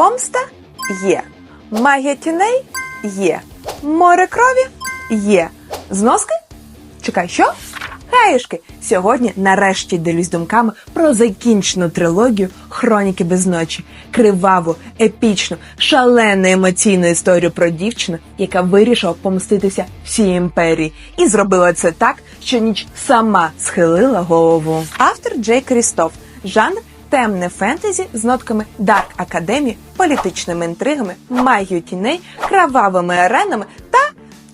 Помста є. Магія тіней є. Море крові є. Зноски? Чекай, що? Гаюшки, сьогодні нарешті ділюсь думками про закінчену трилогію Хроніки без ночі, криваву, епічну, шалену емоційну історію про дівчину, яка вирішила помститися всій імперії, і зробила це так, що ніч сама схилила голову. Автор Джей Крістоф, жанр темне фентезі з нотками Дарк Академії, політичними інтригами, магією тіней, кровавими аренами та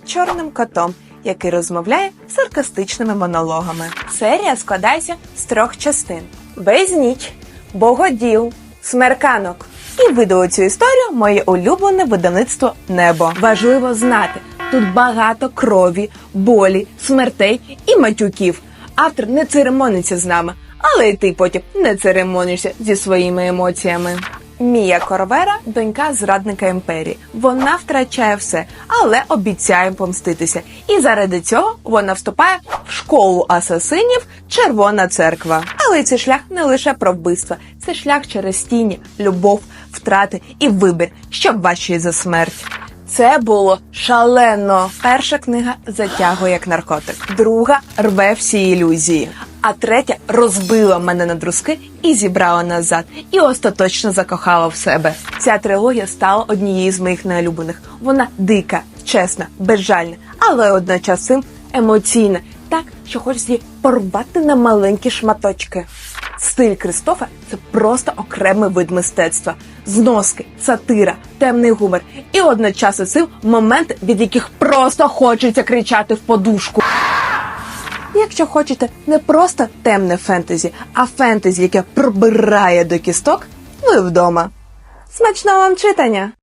чорним котом, який розмовляє саркастичними монологами. Серія складається з трьох частин: Безніч, Богоділ, Смерканок. І видало цю історію моє улюблене видавництво Небо. Важливо знати, тут багато крові, болі, смертей і матюків. Автор не церемониться з нами, але й ти потім не церемонишся зі своїми емоціями. Мія Корвера донька зрадника імперії. Вона втрачає все, але обіцяє помститися. І заради цього вона вступає в школу асасинів Червона церква. Але цей шлях не лише про вбивства, це шлях через тіні, любов, втрати і вибір, що важчий за смерть. Це було шалено. Перша книга затягує як наркотик, друга рве всі ілюзії. А третя розбила мене на друзки і зібрала назад, і остаточно закохала в себе. Ця трилогія стала однією з моїх найулюблених. Вона дика, чесна, безжальна, але одночасом емоційна, так що хочеться її порвати на маленькі шматочки. Стиль Кристофа це просто окремий вид мистецтва, зноски, сатира, темний гумор і одночасно цим моменти, від яких просто хочеться кричати в подушку. Якщо хочете не просто темне фентезі, а фентезі, яке пробирає до кісток, ви вдома. Смачного вам читання!